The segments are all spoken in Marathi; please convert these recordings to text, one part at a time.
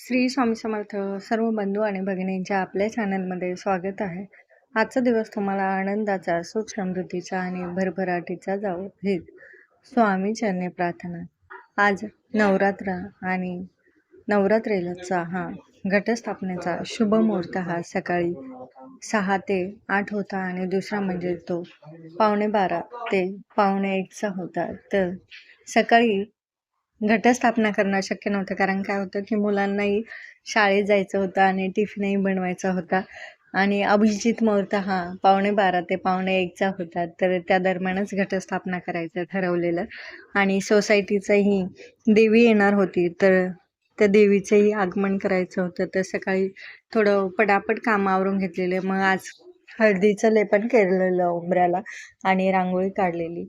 श्री स्वामी समर्थ सर्व बंधू आणि भगिनींच्या आपल्या चॅनलमध्ये स्वागत आहे. आजचा दिवस तुम्हाला आनंदाचा सुख समृद्धीचा आणि भरभराटीचा जाऊ हेच स्वामी चरणे प्रार्थना. आज नवरात्र आणि नवरात्रेलाचा हा घटस्थापनेचा शुभ मुहूर्त हा सकाळी सहा ते आठ होता आणि दुसरा म्हणजे तो पावणे बारा ते पावणे एकचा होता. तर सकाळी घटस्थापना करणं शक्य नव्हतं. कारण काय होतं की मुलांनाही शाळेत जायचं होतं आणि टिफिनही बनवायचा होता. आणि अभिजित मुहूर्त हा पावणे बारा ते पावणे एकचा होता. तर त्या दरम्यानच घटस्थापना करायचं ठरवलेलं. आणि सोसायटीचंही देवी येणार होती. तर त्या देवीचंही आगमन करायचं होतं. तर सकाळी थोडं पटापट काम आवरून घेतलेले. मग आज हळदीचं लेपन केलेलं उंबऱ्याला आणि रांगोळी काढलेली.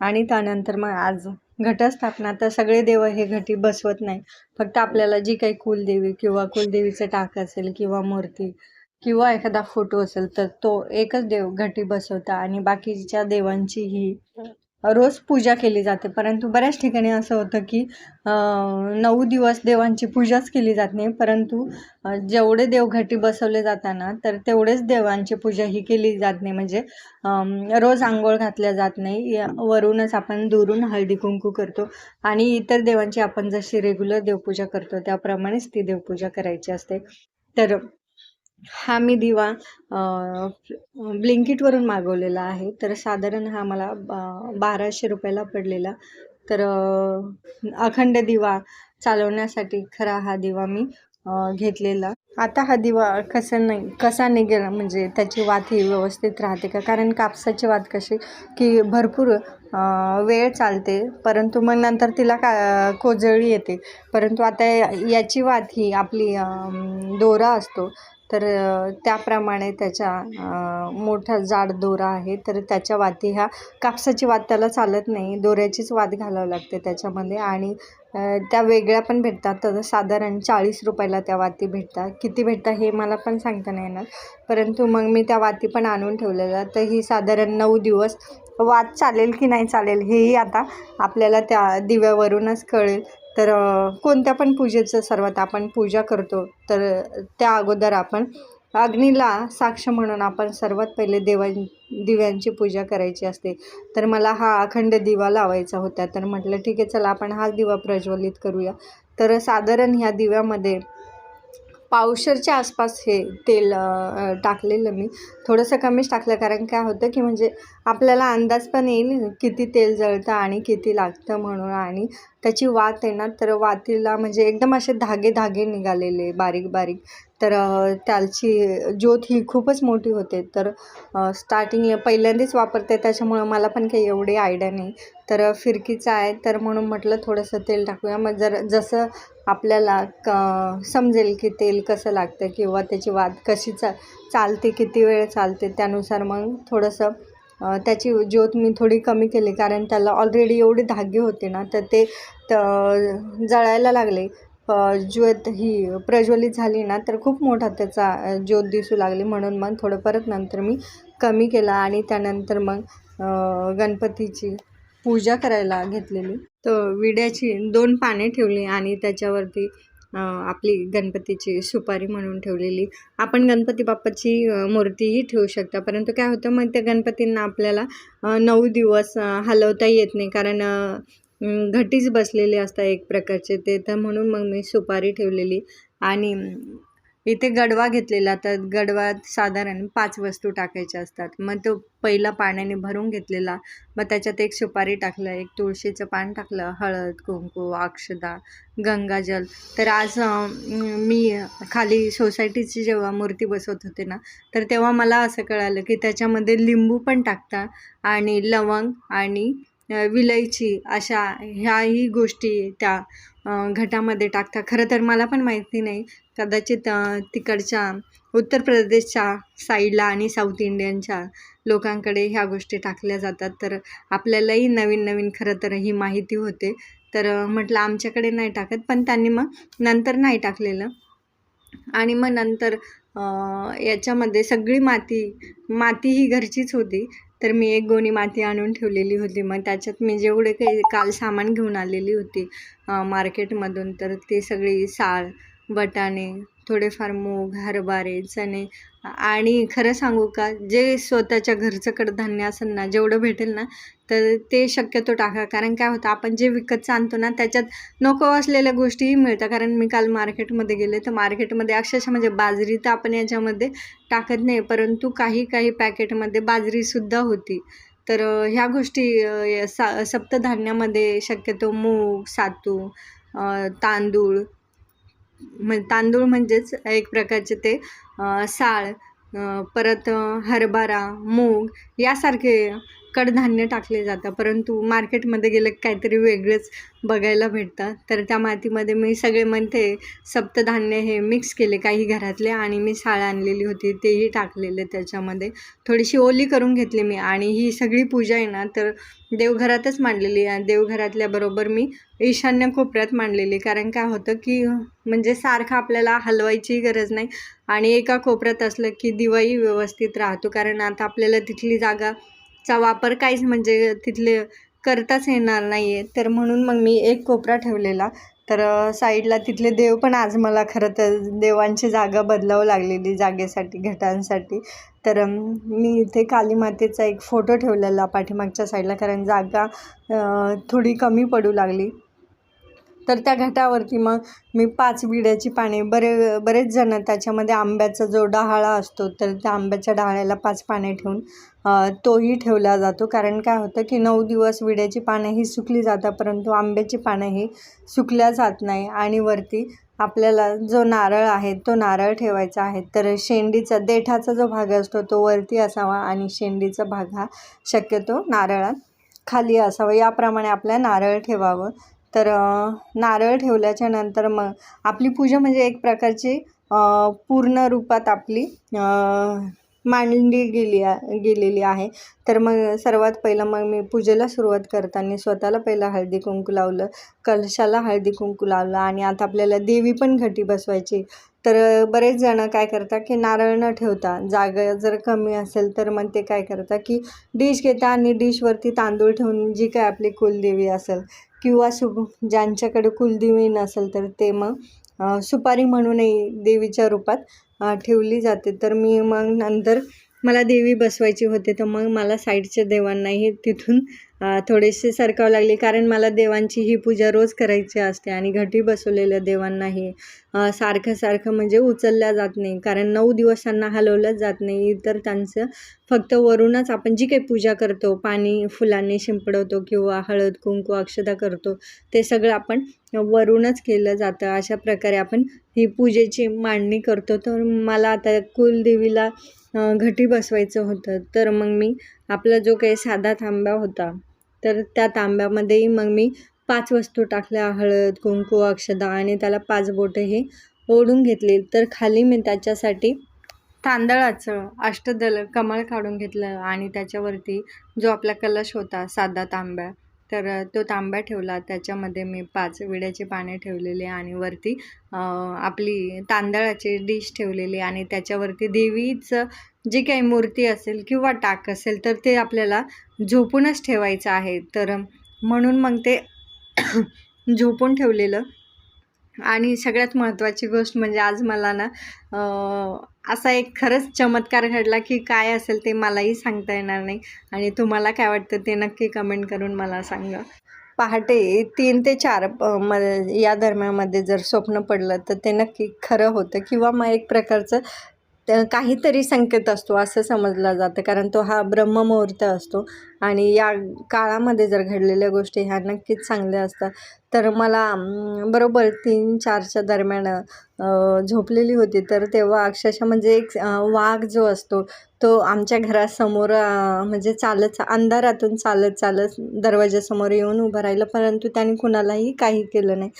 आणि त्यानंतर मग आज घटस्थापना तर सगळे देव हे घटी बसवत नाही फक्त आपल्याला जी काही कुलदेवी किंवा कुलदेवीचं टाक असेल किंवा मूर्ती किंवा एखादा फोटो असेल तर तो एकच देव घटी बसवता आणि बाकीच्या देवांची ही रोज पूजा केली जाते. परंतु बऱ्याच ठिकाणी असं होतं की नऊ दिवस देवांची पूजाच केली जात नाही. परंतु जेवढे देवघाटी बसवले जाताना तर तेवढेच देवांची पूजा ही केली जात नाही. म्हणजे रोज आंघोळ घातल्या जात नाही. वरूनच आपण दुरून हळदी कुंकू करतो आणि इतर देवांची आपण जशी रेग्युलर देवपूजा करतो त्याप्रमाणेच ती देवपूजा करायची असते. तर हा मी दिवा ब्लिंकिटवरून मागवलेला आहे. तर साधारण हा मला बाराशे रुपयाला पडलेला. तर अखंड दिवा चालवण्यासाठी खरा हा दिवा मी घेतलेला. आता हा दिवा कसा नाही कसा निघेल म्हणजे त्याची वात ही व्यवस्थित राहते का? कारण कापसाची वात कशी की भरपूर वेळ चालते. परंतु मग नंतर तिला का कोजळी येते. परंतु आता याची वात ही आपली दोरा असतो. तर त्याप्रमाणे त्याच्या मोठा जाड दोरा आहे. तर त्याच्या वाती ह्या कापसाची वात त्याला चालत नाही. दोऱ्याचीच वात घालावं लागते त्याच्यामध्ये आणि त्या वेगळ्या पण भेटतात. तर साधारण चाळीस रुपयाला त्या वाती भेटतात. किती भेटतात हे मला पण सांगता नाही येणार. परंतु मग मी त्या वाती पण आणून ठेवलेल्या. तर ही साधारण नऊ दिवस वात चालेल की नाही चालेल हेही आता आपल्याला त्या दिव्यावरूनच कळेल. तर कोणत्या पण पूजेचं सर्वात आपण पूजा करतो तर त्या अगोदर आपण अग्नीला साक्ष म्हणून आपण सर्वात पहिले देवा दिव्यांची पूजा करायची असते. तर मला हा अखंड दिवा लावायचा होता. तर म्हटलं ठीक आहे चला आपण हाच दिवा प्रज्वलित करूया. तर साधारण ह्या दिव्यामध्ये पावशरच्या आसपास हे तेल टाकलेलं मी. थोडंसं कमीच टाकलं कारण काय होतं की म्हणजे आपल्याला अंदाज पण येईल किती तेल जळतं आणि किती लागतं म्हणून. आणि त्याची वात आहे ना तर वातीला म्हणजे एकदम असे धागे धागे निघालेले बारीक बारीक. तर त्याची ज्योत ही खूपच मोठी होते. तर स्टार्टिंग पहिल्यांदाच वापरते त्याच्यामुळं मला पण काही एवढी आयडिया नाही. तर फिरकीचं आहे तर म्हणून म्हटलं थोडंसं तेल टाकूया. मग जर जसं आपल्याला क समजेल की तेल कसं लागतं किंवा त्याची वात कशी चा चालते किती वेळ चालते त्यानुसार मग थोडंसं त्याची ज्योत मी थोडी कमी केली कारण त्याला ऑलरेडी एवढे धागे होते ना तर ते जळायला लागले. ज्योत ही प्रज्वलित झाली ना तर खूप मोठा त्याचा ज्योत दिसू लागली. म्हणून मग थोडं परत नंतर मी कमी केला आणि त्यानंतर मग गणपतीची पूजा करायला घेतलेली. तर विड्याची दोन पाने ठेवली आणि त्याच्यावरती आपली गणपतीची सुपारी म्हणून ठेवलेली. आपण गणपती बाप्पाची मूर्तीही ठेवू शकता. परंतु काय होतं मग त्या गणपतींना आपल्याला नऊ दिवस हलवता येत नाही. कारण घटीच बसलेले असतात एक प्रकारचे. ते तर म्हणून मग मी सुपारी ठेवलेली. आणि इथे गडवा घेतलेला तर गडवात साधारण पाच वस्तू टाकायच्या असतात. मग तो पहिला पाण्याने भरून घेतलेला मग त्याच्यात एक सुपारी टाकलं एक तुळशीचं पान टाकलं हळद कुंकू अक्षदा गंगाजल. तर आज मी खाली सोसायटीची जेव्हा मूर्ती बसवत होते ना तर तेव्हा मला असं कळालं की त्याच्यामध्ये लिंबू पण टाकता आणि लवंग आणि विलायची अशा ह्याही गोष्टी त्या घटामध्ये टाकतात. खरं तर मला पण माहिती नाही. कदाचित तिकडच्या उत्तर प्रदेशच्या साईडला आणि साऊथ इंडियनच्या लोकांकडे ह्या गोष्टी टाकल्या जातात. तर आपल्यालाही नवीन नवीन खरं तर ही माहिती होते. तर म्हटलं आमच्याकडे नाही टाकत पण त्यांनी मग नंतर नाही टाकलेलं. आणि मग नंतर याच्यामध्ये सगळी माती माती ही घरचीच होती. तर मी एक गोणी माती आणून ठेवलेली होती. मग त्याच्यात मी जेवढे काही काल सामान घेऊन आलेली होती मार्केटमधून तर ते सगळी साळ वटाणे थोडेफार मूग हरभरे चणे आणि खरं सांगू का जे स्वतःच्या घरचं कडधान्य असेल ना जेवढं भेटेल ना तर ते शक्यतो टाका. कारण काय होतं आपण जे विकतचं आणतो ना त्याच्यात नको असलेल्या गोष्टीही मिळतात. कारण मी काल मार्केटमध्ये गेले तर मार्केटमध्ये अक्षरशः म्हणजे बाजरी तर आपण याच्यामध्ये टाकत नाही परंतु काही काही पॅकेटमध्ये बाजरीसुद्धा होती. तर ह्या गोष्टी सा सप्तधान्यामध्ये शक्यतो मूग सातू तांदूळ म्हण तांदूळ म्हणजेच एक प्रकारचे ते साळ परत हरभरा मूग यासारखे कडधान्य टाकले जातं परंतु मार्केटमध्ये गेलं काहीतरी वेगळंच बघायला भेटतं. तर त्या मातीमध्ये मी सगळे म्हणते सप्तधान्य हे मिक्स केले काही घरातले आणि मी साळ आणलेली होती तेही टाकलेले त्याच्यामध्ये. थोडीशी ओली करून घेतली मी आणि ही सगळी पूजा आहे ना तर देवघरातच मांडलेली आहे. देवघरातल्याबरोबर मी ईशान्य कोपऱ्यात मांडलेली कारण काय होतं की म्हणजे सारखं आपल्याला हलवायची गरज नाही आणि एका कोपऱ्यात असलं की दिवाळी व्यवस्थित राहतो कारण आता आपल्याला तिथली जागा चा वापर काहीच म्हणजे तिथले करताच येणार नाही आहे तर म्हणून मग मी एक कोपरा ठेवलेला. तर साईडला तिथले देव पण आज मला खरं तर देवांची जागा बदलावं लागलेली जागेसाठी घटांसाठी. तर मी इथे काली मातेचा एक फोटो ठेवलेला पाठीमागच्या साईडला कारण जागा थोडी कमी पडू लागली. तर त्या घाटावरती मग मी पाच विड्याची पाने बरे बरेच जण त्याच्यामध्ये आंब्याचा जो डहाळा असतो तर त्या आंब्याच्या डहाळ्याला पाच पाने ठेवून तोही ठेवला जातो. कारण काय होतं की नऊ दिवस विड्याची पानं ही सुकली जातात परंतु आंब्याची पानं ही सुकल्या जात नाही. आणि वरती आपल्याला जो नारळ आहे तो नारळ ठेवायचा आहे. तर शेंडीचा देठाचा जो भाग असतो तो वरती असावा आणि शेंडीचा भाग हा शक्यतो नारळात खाली असावा. याप्रमाणे आपल्या नारळ ठेवावं. तर नारळ ठेवल्याच्या नंतर मग आपली पूजा म्हणजे एक प्रकारची पूर्ण रूपात आपली मांडली गेली गेलेली आहे. तर मग सर्वात पहिलं मग मी पूजेला सुरुवात करताना स्वतःला पहिलं हळदी कुंकू लावलं कलशाला हळदी कुंकू लावलं आणि आता आपल्याला देवी पण घटी बसवायची. तर बरेच जणं काय करतात की नारळ न ठेवता जागा जर कमी असेल तर मग ते काय करतात की डिश घेता आणि डिशवरती तांदूळ ठेवून जी काय आपली कुलदेवी असेल किंवा सु ज्यांच्याकडे कुलदेवी नसेल तर ते मग सुपारी म्हणूनही देवीच्या रूपात ठेवली जाते. तर मी मग नंतर मला देवी बसवायची होते तर मग मला साईडच्या देवांनाही तिथून थोडेसे सरकावं लागले. कारण मला देवांची ही पूजा रोज करायची असते आणि घटी बसवलेल्या देवांनाही सारखं सारखं म्हणजे उचलल्या जात नाही. कारण नऊ दिवस त्यांना हलवलंच जात नाही. तर त्यांचं फक्त वरूनच आपण जी काही पूजा करतो पाणी फुलांनी शिंपडवतो किंवा हळद कुंकू अक्षता करतो ते सगळं आपण वरूनच केलं जातं. अशा प्रकारे आपण ही पूजेची मांडणी करतो. तर मला आता कुलदेवीला घटी बसवायचं होतं. तर मग मी आपला जो काही साधा थांबा होता तर त्या तांब्यामध्येही मग मी पाच वस्तू टाकल्या हळद कुंकू अक्षदा आणि त्याला पाच बोटं हे ओढून घेतली. तर खाली मी त्याच्यासाठी तांदळाचं अष्टदल कमळ काढून घेतलं आणि त्याच्यावरती जो आपला कलश होता साधा तांब्या तर तो तांब्या ठेवला. त्याच्यामध्ये मी पाच विड्याचे पाने ठेवलेले आणि वरती आपली तांदळाची डिश ठेवलेली आणि त्याच्यावरती देवीचं जी काही मूर्ती असेल किंवा टाक असेल तर ते आपल्याला झोपूनच ठेवायचं आहे. तर म्हणून मग ते झोपून ठेवलेलं आणि सगळ्यात महत्त्वाची गोष्ट म्हणजे आज मला ना असा एक खरंच चमत्कार घडला की काय असेल ते मलाही सांगता येणार नाही. आणि तुम्हाला काय वाटतं ते नक्की कमेंट करून मला सांगा. पहाटे तीन ते चार म या दरम्यानमध्ये जर स्वप्न पडलं तर ते नक्की खरं होतं किंवा मग एक प्रकारचं काहीतरी संकेत असतो असं समजलं जातं. कारण तो हा ब्रह्ममुहूर्त असतो. आणि या काळामध्ये जर घडलेल्या गोष्टी ह्या नक्कीच चांगल्या असतात. तर मला बरोबर तीन चारच्या दरम्यान झोपलेली होती. तर तेव्हा अक्षरशः म्हणजे एक वाघ जो असतो तो आमच्या घरासमोर म्हणजे चालत अंधारातून चालत चालत दरवाजासमोर येऊन उभं राहिलं. परंतु त्याने कुणालाही काही केलं नाही.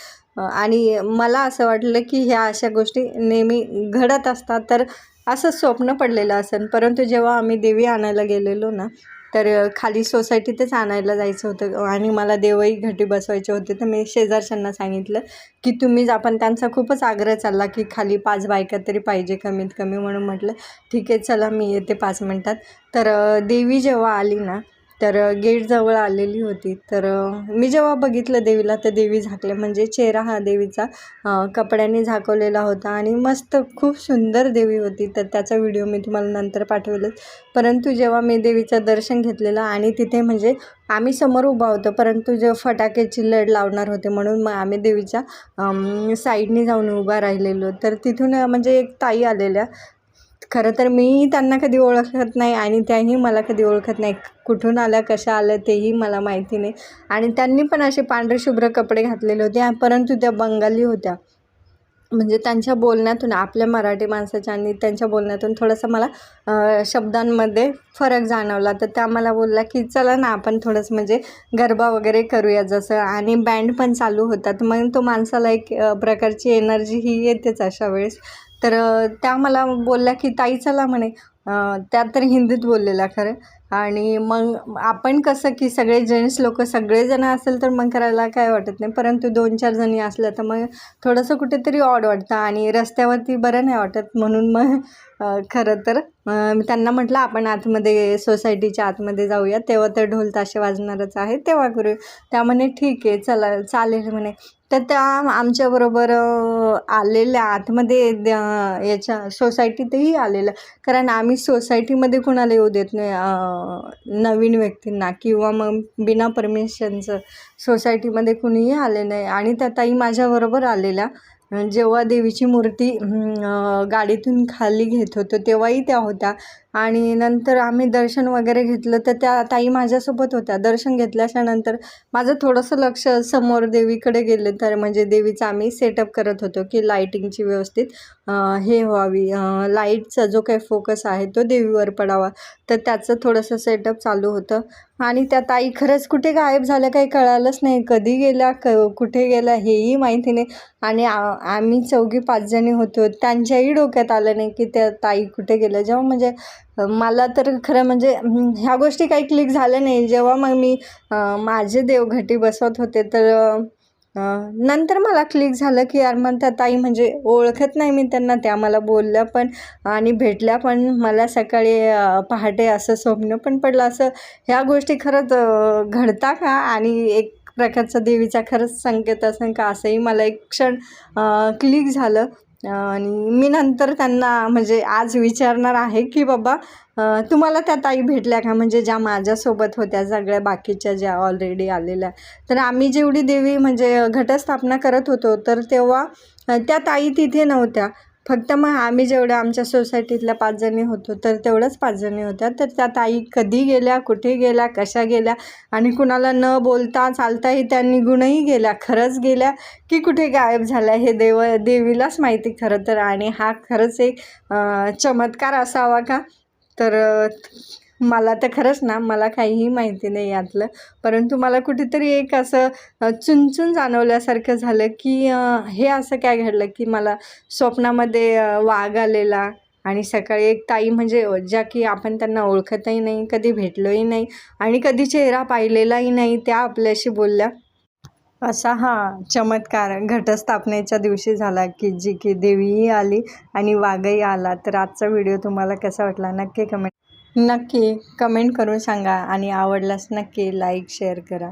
आणि मला असं वाटलं की ह्या अशा गोष्टी नेहमी घडत असतात. तर असं स्वप्न पडलेलं असेल. परंतु जेव्हा आम्ही देवी आणायला गेलेलो ना तर खाली सोसायटीतच आणायला जायचं होतं. आणि मला देवही घटी बसवायचे होते. तर मी शेजारच्यांना सांगितलं की तुम्हीच आपण त्यांचा खूपच आग्रह चालला की खाली पाच बायका तरी पाहिजे कमीत कमी. म्हणून म्हटलं ठीक आहे चला मी येते पाच मिनटात. तर देवी जेव्हा आली ना तर गेटजवळ आलेली होती. तर मी जेव्हा बघितलं देवीला तर देवी झाकल्या म्हणजे चेहरा हा देवीचा कपड्याने झाकवलेला होता आणि मस्त खूप सुंदर देवी होती. तर त्याचा व्हिडिओ मी तुम्हाला नंतर पाठवेलच. परंतु जेव्हा मी देवीचं दर्शन घेतलेलं आणि तिथे म्हणजे आम्ही समोर उभा होतो परंतु जे फटाक्याची लढ लावणार होते म्हणून मग आम्ही देवीच्या साईडने जाऊन उभा राहिलेलो. तर तिथून म्हणजे एक ताई आलेल्या खरं तर मी त्यांना कधी ओळखत नाही आणि त्याही मला कधी ओळखत नाही. कुठून आलं कशा आलं तेही मला माहिती नाही. आणि त्यांनी पण असे पांढरे शुभ्र कपडे घातलेले होते परंतु त्या बंगाली होत्या. म्हणजे त्यांच्या बोलण्यातून आपल्या मराठी माणसाच्या आणि त्यांच्या बोलण्यातून थोडंसं मला शब्दांमध्ये फरक जाणवला. तर त्या मला बोलल्या की चला ना आपण थोडंसं म्हणजे गरबा वगैरे करूया जसं. आणि बँड पण चालू होतात मग तो माणसाला एक प्रकारची एनर्जी ही येतेच अशा वेळेस. तर त्या मला बोलल्या की ताई चला म्हणे. त्या तर हिंदीत बोललेल्या खरं. आणि मग आपण कसं की सगळे जेंट्स लोक सगळेजण असेल तर मग करायला काय वाटत नाही. परंतु दोन चार जणी असल्या तर मग थोडंसं कुठेतरी ऑड वाटतं आणि रस्त्यावरती बरं नाही वाटत. म्हणून मग खरं तर मी त्यांना म्हटलं आपण आतमध्ये सोसायटीच्या आतमध्ये जाऊया. तेव्हा तर ढोल ताशे वाजणारच आहे. तेव्हा करू त्या म्हणे ठीक आहे चला चालेल म्हणे. तर त्या आमच्याबरोबर आलेल्या आतमध्ये द- याच्या सोसायटीतही आलेलं. कारण आम्ही सोसायटीमध्ये कुणाला येऊ देत नाही नवीन व्यक्तींना किंवा मग बिना परमिशनचं सोसायटीमध्ये कुणीही आले नाही. आणि त्या ताई माझ्याबरोबर आलेल्या. जेव्हा देवीची मूर्ती गाडीतून खाली घेत होतो तेव्हाही त्या होत्या. आणि नंतर आम्ही दर्शन वगैरे घेतलं तर त्या ताई माझ्यासोबत होत्या. दर्शन घेतल्याच्यानंतर माझं थोडंसं लक्ष समोर देवीकडे गेले तर म्हणजे देवीचा आम्ही सेटअप करत होतो की लाईटिंगची व्यवस्थित हे व्हावी. लाईटचा जो काही फोकस आहे तो देवीवर पडावा. तर त्याचं थोडंसं सेटअप चालू होतं. आणि त्या ताई खरंच कुठे गायब झाल्या काही कळालंच नाही. कधी गेल्या क कुठे गेल्या हेही माहिती नाही. आणि आ आम्ही चौघी पाच जणी होतो. त्यांच्याही डोक्यात आलं नाही की त्या ताई कुठे गेल्या. जेव्हा म्हणजे मला तर खरं म्हणजे ह्या गोष्टी काही क्लिक झाल्या नाही. जेव्हा मग मी माझे देवघटी बसवत होते तर नंतर मला क्लिक झालं की यार म्हणता ताई म्हणजे ओळखत नाही मी त्यांना त्या मला बोलल्या पण आणि भेटल्या पण मला सकाळी पहाटे असं स्वप्न पण पडलं. असं ह्या गोष्टी खरंच घडता का? आणि एक प्रकारचा देवीचा खरंच संकेत असेल का? असंही मला एक क्षण क्लिक झालं. आणि मी नंतर त्यांना म्हणजे आज विचारणार आहे की बाबा तुम्हाला त्या ताई भेटल्या का? म्हणजे ज्या माझ्यासोबत होत्या सगळ्या बाकीच्या ज्या ऑलरेडी आलेल्या. तर आम्ही जेवढी देवी म्हणजे घटस्थापना करत होतो तर तेव्हा त्या ताई तिथे नव्हत्या. फक्त मग आम्ही जेवढ्या आमच्या सोसायटीतल्या पाच जणी होतो तर तेवढंच पाच जणी होत्या. तर त्या ताई कधी गेल्या कुठे गेल्या कशा गेल्या आणि कुणाला न बोलता चालताही त्या निघूनही गेल्या. खरंच गेल्या की कुठे गायब झाल्या हे देव देवीलाच माहिती खरं तर. आणि हा खरंच एक चमत्कार असावा का? तर मला तर खरंच ना मला काहीही माहिती नाही यातलं. परंतु मला कुठेतरी एक असं चुनचुन जाणवल्यासारखं झालं की हे असं काय घडलं की मला स्वप्नामध्ये वाघ आलेला आणि सकाळी एक ताई म्हणजे ज्या की आपण त्यांना ओळखतही नाही कधी भेटलोही नाही आणि कधी चेहरा पाहिलेलाही नाही त्या आपल्याशी बोलल्या. असा हा चमत्कार घटस्थापनेच्या दिवशी झाला की जी की देवीही आली आणि वाघही आला. तर आजचा व्हिडिओ तुम्हाला कसा वाटला? नक्की कमेंट नक्की कमेंट करून सांगा आणि आवडल्यास नक्की लाईक शेअर करा.